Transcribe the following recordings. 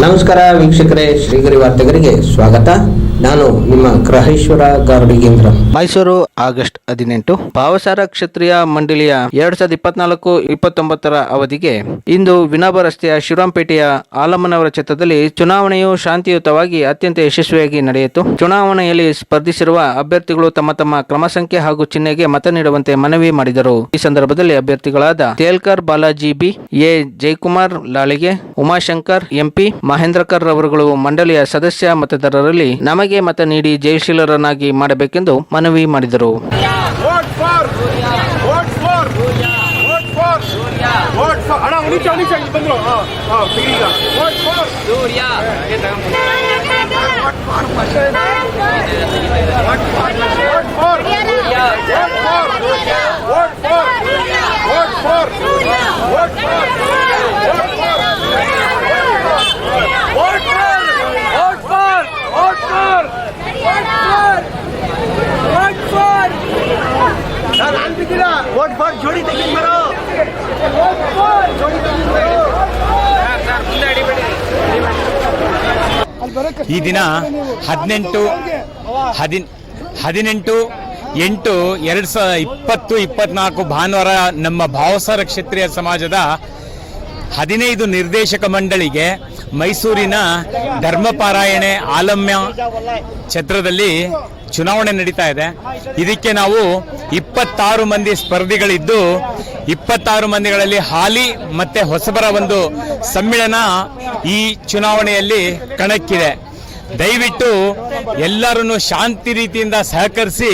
ನಮಸ್ಕಾರ ವೀಕ್ಷಕರೇ, ಶ್ರೀಗರಿ ವಾರ್ತೆಗರಿಗೆ ಸ್ವಾಗತ. ನಾನು ನಿಮ್ಮ ಗ್ರಹೇಶ್ವರ ಗಾರ್ಡಿಗೇಂದ್ರ ಮೈಸೂರು ಆಗಸ್ಟ್ ಹದಿನೆಂಟು. ಭಾವಸಾರ ಕ್ಷತ್ರಿಯ ಮಂಡಳಿಯ ಎರಡ್ ಸಾವಿರದ ಇಪ್ಪತ್ನಾಲ್ಕು ಇಪ್ಪತ್ತೊಂಬತ್ತರ ಅವಧಿಗೆ ಇಂದು ವಿನಾಬ ರಸ್ತೆಯ ಶಿವರಾಂಪೇಟೆಯ ಆಲಮ್ಮನವರ ಛತ್ರದಲ್ಲಿ ಚುನಾವಣೆಯು ಶಾಂತಿಯುತವಾಗಿ ಅತ್ಯಂತ ಯಶಸ್ವಿಯಾಗಿ ನಡೆಯಿತು. ಚುನಾವಣೆಯಲ್ಲಿ ಸ್ಪರ್ಧಿಸಿರುವ ಅಭ್ಯರ್ಥಿಗಳು ತಮ್ಮ ತಮ್ಮ ಕ್ರಮ ಸಂಖ್ಯೆ ಹಾಗೂ ಚಿಹ್ನೆಗೆ ಮತ ನೀಡುವಂತೆ ಮನವಿ ಮಾಡಿದರು. ಈ ಸಂದರ್ಭದಲ್ಲಿ ಅಭ್ಯರ್ಥಿಗಳಾದ ತೇಲ್ಕರ್ ಬಾಲಾಜಿ ಬಿ, ಎ. ಜಯಕುಮಾರ್ ಲಾಳಿಗೆ, ಉಮಾಶಂಕರ್ ಎಂಪಿ ಮಹೇಂದ್ರಕರ್ ರವರುಗಳು ಮಂಡಳಿಯ ಸದಸ್ಯ ಮತದಾರರಲ್ಲಿ ನಮಗೆ ಮತ ನೀಡಿ ಜಯಶೀಲರನ್ನಾಗಿ ಮಾಡಬೇಕೆಂದು ಮನವಿ ಮಾಡಿದರು. ಈ ದಿನ ಹದಿನೆಂಟು, ಹದಿನ, ಹದಿನೆಂಟು, ಎಂಟು, ಎರಡು ಸಾವಿರ ಇಪ್ಪತ್ತು, ಇಪ್ಪತ್ನಾಲ್ಕು ಭಾನುವಾರ ನಮ್ಮ ಭಾವಸಾರ ಕ್ಷತ್ರಿಯ ಸಮಾಜದ ಹದಿನೈದು ನಿರ್ದೇಶಕ ಮಂಡಳಿಗೆ ಮೈಸೂರಿನ ಧರ್ಮಪಾರಾಯಣೆ ಆಲಮ್ಯ ಛತ್ರದಲ್ಲಿ ಚುನಾವಣೆ ನಡೀತಾ ಇದೆ. ಇದಕ್ಕೆ ನಾವು ಇಪ್ಪತ್ತಾರು ಮಂದಿ ಸ್ಪರ್ಧಿಗಳಿದ್ದು, ಇಪ್ಪತ್ತಾರು ಮಂದಿಗಳಲ್ಲಿ ಹಾಲಿ ಮತ್ತೆ ಹೊಸಬರ ಒಂದು ಸಮ್ಮಿಳನ ಈ ಚುನಾವಣೆಯಲ್ಲಿ ಕಣಕ್ಕಿದೆ. ದಯವಿಟ್ಟು ಎಲ್ಲರನ್ನು ಶಾಂತಿ ರೀತಿಯಿಂದ ಸಹಕರಿಸಿ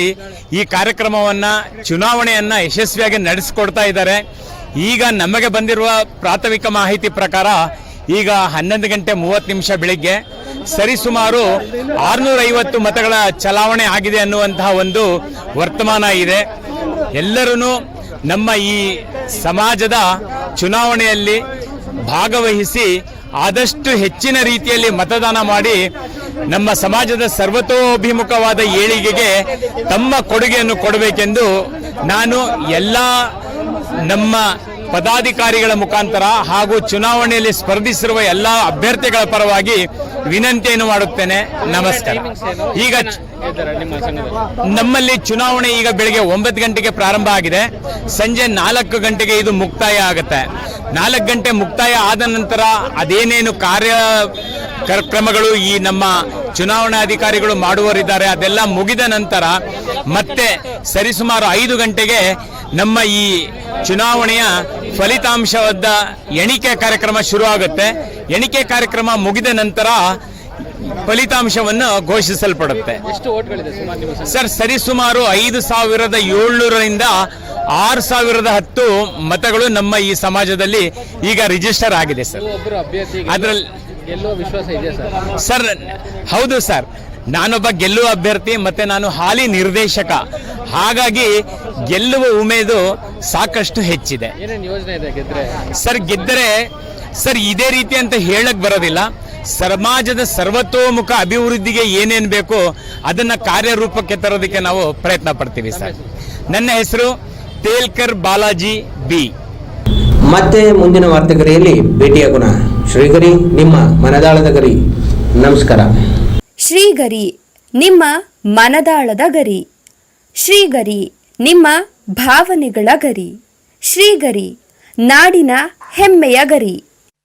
ಈ ಕಾರ್ಯಕ್ರಮವನ್ನ, ಚುನಾವಣೆಯನ್ನ ಯಶಸ್ವಿಯಾಗಿ ನಡೆಸಿಕೊಡ್ತಾ ಇದ್ದಾರೆ. ಈಗ ನಮಗೆ ಬಂದಿರುವ ಪ್ರಾಥಮಿಕ ಮಾಹಿತಿ ಪ್ರಕಾರ ಈಗ ಹನ್ನೊಂದು ಗಂಟೆ ಮೂವತ್ತು ನಿಮಿಷ ಬೆಳಿಗ್ಗೆ ಸರಿಸುಮಾರು ಆರುನೂರೈವತ್ತು ಮತಗಳ ಚಲಾವಣೆ ಆಗಿದೆ ಅನ್ನುವಂತಹ ಒಂದು ವರ್ತಮಾನ ಇದೆ. ಎಲ್ಲರೂ ನಮ್ಮ ಈ ಸಮಾಜದ ಚುನಾವಣೆಯಲ್ಲಿ ಭಾಗವಹಿಸಿ ಆದಷ್ಟು ಹೆಚ್ಚಿನ ರೀತಿಯಲ್ಲಿ ಮತದಾನ ಮಾಡಿ ನಮ್ಮ ಸಮಾಜದ ಸರ್ವತೋಭಿಮುಖವಾದ ಏಳಿಗೆಗೆ ತಮ್ಮ ಕೊಡುಗೆಯನ್ನು ಕೊಡಬೇಕೆಂದು ನಾನು ಎಲ್ಲ ನಮ್ಮ ಪದಾಧಿಕಾರಿಗಳ ಮುಖಾಂತರ ಹಾಗೂ ಚುನಾವಣೆಯಲ್ಲಿ ಸ್ಪರ್ಧಿಸಿರುವ ಎಲ್ಲ ಅಭ್ಯರ್ಥಿಗಳ ಪರವಾಗಿ ವಿನಂತಿಯನ್ನು ಮಾಡುತ್ತೇನೆ. ನಮಸ್ಕಾರ. ಈಗ ನಮ್ಮಲ್ಲಿ ಚುನಾವಣೆ ಈಗ ಬೆಳಗ್ಗೆ ಒಂಬತ್ತು ಗಂಟೆಗೆ ಪ್ರಾರಂಭ ಆಗಿದೆ. ಸಂಜೆ ನಾಲ್ಕು ಗಂಟೆಗೆ ಇದು ಮುಕ್ತಾಯ ಆಗುತ್ತೆ. ನಾಲ್ಕು ಗಂಟೆ ಮುಕ್ತಾಯ ಆದ ನಂತರ ಅದೇನೇನು ಕಾರ್ಯ ಕರ್- ಕ್ರಮಗಳು ಈ ನಮ್ಮ ಚುನಾವಣಾಧಿಕಾರಿಗಳು ಮಾಡುವರಿದ್ದಾರೆ ಅದೆಲ್ಲ ಮುಗಿದ ನಂತರ ಮತ್ತೆ ಸರಿಸುಮಾರು ಐದು ಗಂಟೆಗೆ ನಮ್ಮ ಈ ಚುನಾವಣೆಯ ಫಲಿತಾಂಶವಾದ ಎಣಿಕೆ ಕಾರ್ಯಕ್ರಮ ಶುರುವಾಗುತ್ತೆ. ಎಣಿಕೆ ಕಾರ್ಯಕ್ರಮ ಮುಗಿದ ನಂತರ ಫಲಿತಾಂಶವನ್ನು ಘೋಷಿಸಲ್ಪಡುತ್ತೆ. ಸರ್ ಸರಿಸುಮಾರು ಐದು ಸಾವಿರದ ಏಳ್ನೂರರಿಂದ ಆರು ಸಾವಿರದ ಹತ್ತು ಮತಗಳು ನಮ್ಮ ಈ ಸಮಾಜದಲ್ಲಿ ಈಗ ರಿಜಿಸ್ಟರ್ ಆಗಿದೆ ಸರ್. ಅದರಲ್ಲಿ ಸರ್? ಹೌದು ಸರ್. ನಾನೊಬ್ಬ ಗೆಲ್ಲುವ ಅಭ್ಯರ್ಥಿ ಮತ್ತೆ ನಾನು ಹಾಲಿ ನಿರ್ದೇಶಕ. ಹಾಗಾಗಿ ಗೆಲ್ಲುವ ಉಮೇದು ಸಾಕಷ್ಟು ಹೆಚ್ಚಿದೆ. ಸರ್ ಗೆದ್ದರೆ ಸರ್ ಇದೇ ರೀತಿ ಅಂತ ಹೇಳಕ್ ಬರೋದಿಲ್ಲ. ಸಮಾಜದ ಸರ್ವತೋಮುಖ ಅಭಿವೃದ್ಧಿಗೆ ಏನೇನು ಬೇಕೋ ಅದನ್ನು ಕಾರ್ಯರೂಪಕ್ಕೆ ತರೋದಕ್ಕೆ ನಾವು ಪ್ರಯತ್ನ ಪಡ್ತೀವಿ ಸರ್. ನನ್ನ ಹೆಸರು ತೇಲ್ಕರ್ ಬಾಲಾಜಿ ಬಿ. ಮತ್ತೆ ಮುಂದಿನ ವಾರ್ತೆಗರಿಯಲ್ಲಿ ಭೇಟಿಯಾಗೋಣ. ಶ್ರೀಗರಿ ನಿಮ್ಮ ಮನದಾಳದ ಗರಿ. ನಮಸ್ಕಾರ. ಶ್ರೀಗರಿ ನಿಮ್ಮ ಮನದಾಳದ ಗರಿ. ಶ್ರೀಗರಿ ನಿಮ್ಮ ಭಾವನೆಗಳ ಗರಿ. ಶ್ರೀಗರಿ ನಾಡಿನ ಹೆಮ್ಮೆಯ ಗರಿ.